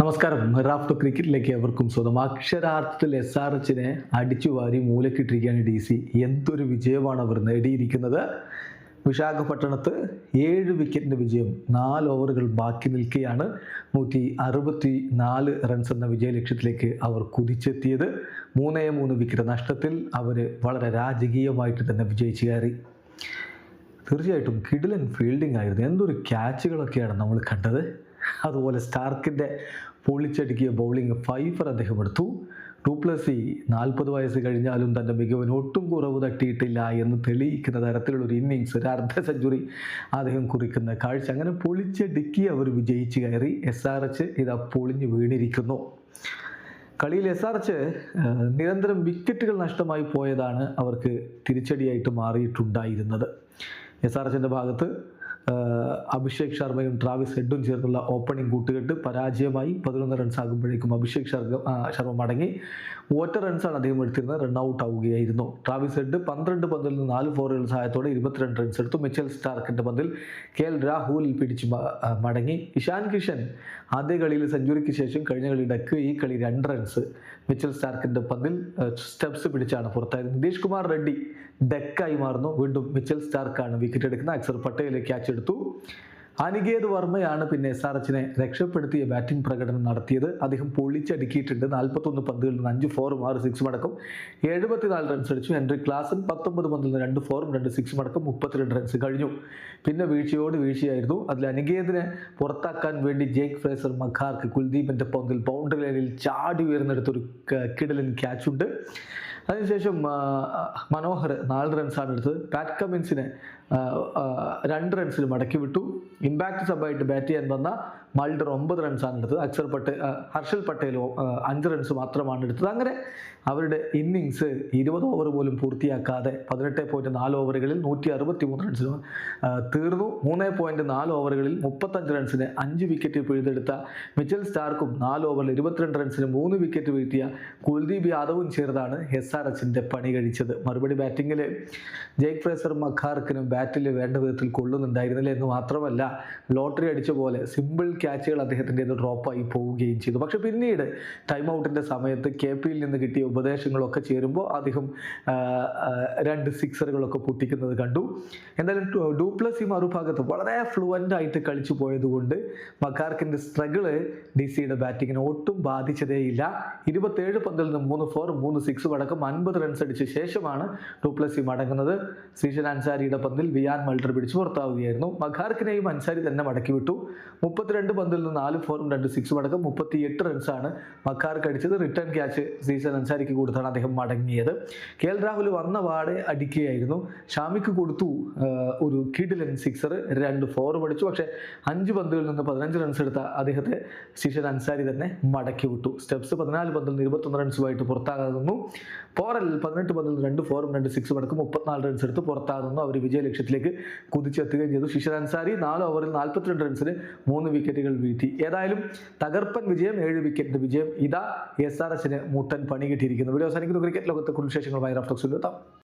നമസ്കാരം. റാഫ്റ്റോ ക്രിക്കറ്റിലേക്ക് അവർക്കും സ്വന്തം. അക്ഷരാർത്ഥത്തിൽ എസ് ആർ എച്ചിനെ അടിച്ചു വാരി മൂലക്കിട്ടിരിക്കുകയാണ് ഡി സി എന്തൊരു വിജയമാണ് അവർ നേടിയിരിക്കുന്നത്. വിശാഖപട്ടണത്ത് ഏഴ് വിക്കറ്റിന്റെ വിജയം നാല് ഓവറുകൾ ബാക്കി നിൽക്കുകയാണ് നൂറ്റി അറുപത്തി നാല് റൺസ് എന്ന വിജയ ലക്ഷ്യത്തിലേക്ക് അവർ കുതിച്ചെത്തിയത്. മൂന്നേ മൂന്ന് വിക്കറ്റ് നഷ്ടത്തിൽ അവർ വളരെ രാജകീയമായിട്ട് തന്നെ വിജയിച്ചു കയറി. തീർച്ചയായിട്ടും കിഡിലൻ ഫീൽഡിംഗ് ആയിരുന്നു. എന്തൊരു ക്യാച്ചുകളൊക്കെയാണ് നമ്മൾ കണ്ടത്. അതുപോലെ സ്റ്റാർക്കിന്റെ പൊളിച്ചടുക്കിയ ബൗളിംഗ് ഫൈഫർ അദ്ദേഹം എടുത്തു. ഡൂപ്ലസി നാൽപ്പത് വയസ്സ് കഴിഞ്ഞാലും തന്റെ മികവിന് ഒട്ടും കുറവ് തട്ടിയിട്ടില്ല എന്ന് തെളിയിക്കുന്ന തരത്തിലുള്ള ഒരു ഇന്നിങ്സ് ഒരു അർദ്ധ സെഞ്ചുറി അദ്ദേഹം കുറിക്കുന്ന കാഴ്ച. അങ്ങനെ പൊളിച്ചടുക്കി അവർ വിജയിച്ച് കയറി. എസ് ആർ എച്ച് ഇതാ പൊളിഞ്ഞ് വീണിരിക്കുന്നു. കളിയിൽ എസ് ആർ എച്ച് നിരന്തരം വിക്കറ്റുകൾ നഷ്ടമായി പോയതാണ് അവർക്ക് തിരിച്ചടിയായിട്ട് മാറിയിട്ടുണ്ടായിരുന്നത്. എസ് ആർ എച്ചിന്റെ ഭാഗത്ത് അഭിഷേക് ശർമ്മയും ട്രാവിസ് ഹെഡും ചേർന്നുള്ള ഓപ്പണിംഗ് കൂട്ടുകെട്ട് പരാജയമായി പതിനൊന്ന് റൺസ് ആകുമ്പോഴേക്കും അഭിഷേക് ശർമ്മ ശർമ്മ മടങ്ങി. ഒറ്റ റൺസാണ് അദ്ദേഹം എടുത്തിരുന്നത്. റൺ ഔട്ട് ആവുകയായിരുന്നു. ട്രാവിസ് ഹെഡ് പന്ത്രണ്ട് പന്തിൽ നിന്ന് നാല് ഫോറുകൾ സഹായത്തോടെ ഇരുപത്തിരണ്ട് റൺസ് എടുത്തു. മിച്ചൽ സ്റ്റാർക്കിന്റെ പന്തിൽ കെ എൽ രാഹുൽ പിടിച്ച് മടങ്ങി. ഇഷാൻ കിഷൻ ആദ്യ കളിയിൽ സെഞ്ചുറിക്ക് ശേഷം കഴിഞ്ഞ കളി ഡക്ക്. ഈ കളി രണ്ട് റൺസ് മിച്ചൽ സ്റ്റാർക്കിന്റെ പന്തിൽ സ്റ്റെപ്സ് പിടിച്ചാണ് പുറത്തായത് നിതീഷ് കുമാർ റെഡ്ഡി ഡെക്കായി മാറുന്നു. വീണ്ടും മിച്ചൽ സ്റ്റാർക്കാണ് വിക്കറ്റ് എടുക്കുന്നത്. അക്സർ പട്ടേൽ ക്യാച്ച് എടുത്തു അനികേത് വർമ്മയാണ് പിന്നെ എച്ചിനെ രക്ഷപ്പെടുത്തിയ ബാറ്റിംഗ് പ്രകടനം നടത്തിയത്. അദ്ദേഹം പൊളിച്ചടുക്കിയിട്ടുണ്ട്. നാൽപ്പത്തൊന്ന് പന്തുകളിൽ നിന്ന് അഞ്ച് ഫോറും ആറ് സിക്സും അടക്കം എഴുപത്തിനാല് റൺസ് അടിച്ചു. ഹെൻറി ക്ലാസൻ പത്തൊമ്പത് പന്തിൽ നിന്ന് രണ്ട് ഫോറും രണ്ട് സിക്സും അടക്കം മുപ്പത്തിരണ്ട് റൺസ് കഴിഞ്ഞു. പിന്നെ വീഴ്ചയോട് വീഴ്ചയായിരുന്നു. അതിൽ അനികേതിനെ പുറത്താക്കാൻ വേണ്ടി ജേക്ക് ഫ്രേസർ മഖാർക്ക് കുൽദീപിന്റെ പന്തിൽ ബൗണ്ടറി ലൈനിൽ ചാടി ഉയർന്നെടുത്തൊരു കിടലിൻ കിടലൻ ക്യാച്ച് ഉണ്ട്. അതിനുശേഷം മനോഹർ നാല് റൺസാണ് എടുത്തത്. പാറ്റ് കമിൻസിനെ രണ്ട് റൺസിൽ മടക്കി വിട്ടു. ഇമ്പാക്ട് സബായിട്ട് ബാറ്റ് ചെയ്യാൻ വന്ന മൾഡർ ഒമ്പത് റൺസാണ് എടുത്തത്. അക്സർ പട്ടേൽ ഹർഷൽ പട്ടേൽ അഞ്ച് റൺസ് മാത്രമാണ് എടുത്തത്. അങ്ങനെ അവരുടെ ഇന്നിങ്സ് ഇരുപത് ഓവർ പോലും പൂർത്തിയാക്കാതെ പതിനെട്ട് പോയിന്റ് നാല് ഓവറുകളിൽ നൂറ്റി അറുപത്തി മൂന്ന് റൺസിന് തീർന്നു. മൂന്ന് പോയിന്റ് നാല് ഓവറുകളിൽ മുപ്പത്തഞ്ച് റൺസിന് അഞ്ച് വിക്കറ്റ് പിഴുതെടുത്ത മിച്ചൽ സ്റ്റാർക്കും നാല് ഓവറിൽ ഇരുപത്തിരണ്ട് റൺസിന് മൂന്ന് വിക്കറ്റ് വീഴ്ത്തിയ കുൽദീപ് യാദവും ചേർന്നാണ് എസ് ആർ പണി കഴിച്ചത്. മറുപടി ബാറ്റിങ്ങിൽ ജെയ്ക് ഫ്രേസർ മഖാർക്കിനും ബാറ്റിൽ വേണ്ട വിധത്തിൽ കൊള്ളുന്നുണ്ടായിരുന്നില്ല എന്ന് മാത്രമല്ല ലോട്ടറി അടിച്ച പോലെ സിമ്പിൾ ക്യാച്ചുകൾ അദ്ദേഹത്തിന്റെ ഡ്രോപ്പായി പോവുകയും ചെയ്തു. പക്ഷേ പിന്നീട് ടൈം ഔട്ടിന്റെ സമയത്ത് കെ പിയിൽ നിന്ന് കിട്ടിയ ഉപദേശങ്ങളൊക്കെ ചേരുമ്പോൾ അദ്ദേഹം രണ്ട് സിക്സറുകളൊക്കെ പൊട്ടിക്കുന്നത് കണ്ടു. എന്തായാലും ഡൂപ്ലസി മറുഭാഗത്ത് വളരെ ഫ്ലുവന്റ് ആയിട്ട് കളിച്ചു പോയതുകൊണ്ട് മക്കാർക്കിന്റെ സ്ട്രഗിൾ ഡി സിയുടെ ബാറ്റിങ്ങിനെ ഒട്ടും ബാധിച്ചതേയില്ല. ഇരുപത്തേഴ് പന്തിൽ നിന്ന് മൂന്ന് ഫോർ മൂന്ന് സിക്സ് അടക്കം അൻപത് റൺസ് അടിച്ച ശേഷമാണ് ഡൂപ്ലസി മടങ്ങുന്നത് ശ്രീശൻ അൻസാരിയുടെ പന്തിൽ വിയാൻ മൾട്ടർ പിടിച്ച് പുറത്താവുകയായിരുന്നു. മഖാർക്കിനെയും അൻസാരി തന്നെ മടക്കി വിട്ടു. മുപ്പത്തിരണ്ട് പന്തിൽ നിന്ന് നാല് ഫോറും രണ്ട് സിക്സും അടക്കം മുപ്പത്തി എട്ട് റൺസാണ് മഖാർക്ക് അടിച്ചത്. റിട്ടേൺ ക്യാച്ച് ശ്രീശൻ അൻസാരിക്ക് കൊടുത്താണ് അദ്ദേഹം മടങ്ങിയത്. കെ എൽ രാഹുൽ വന്ന വാടെ അടിക്കുകയായിരുന്നു. ഷാമിക്ക് കൊടുത്തു ഒരു കിഡിലൻ സിക്സർ രണ്ട് ഫോറും അടിച്ചു. പക്ഷേ അഞ്ച് പന്തുകളിൽ നിന്ന് പതിനഞ്ച് റൺസ് എടുത്ത അദ്ദേഹത്തെ ശിഷൻ അൻസാരി തന്നെ മടക്കി വിട്ടു. സ്റ്റെപ്സ് പതിനാല് പന്തിൽ നിന്ന് ഇരുപത്തൊന്ന് റൺസുമായിട്ട് പുറത്താകുന്നു. പോറൽ പതിനെട്ട് പതിനൊന്ന് നിന്ന് രണ്ട് ഫോറും രണ്ട് സിക്സും അടക്കം മുപ്പത്തിനാല് റൺസ് എടുത്ത് പുറത്താകുന്നു. അവർ വിജയ ലക്ഷ്യത്തിലേക്ക് കുതിച്ചെത്തുകയും ചെയ്തു. ശിശിർ അൻസാരി നാല് ഓവറിൽ നാൽപ്പത്തിരണ്ട് റൺസിന് മൂന്ന് വിക്കറ്റുകൾ വീഴ്ത്തി. ഏതായാലും തകർപ്പൻ വിജയം ഏഴ് വിക്കറ്റിന്റെ വിജയം. ഇതാ എസ് ആർ എസിന് മുട്ടൻ പണി കിട്ടിയിരിക്കുന്നു. വീഡിയോ അവസാനിക്കുന്നു. ക്രിക്കറ്റ് ലോകത്തെ കുടുംബശേഷങ്ങളുമായി റഫ്ലക്സിൽ എത്താം.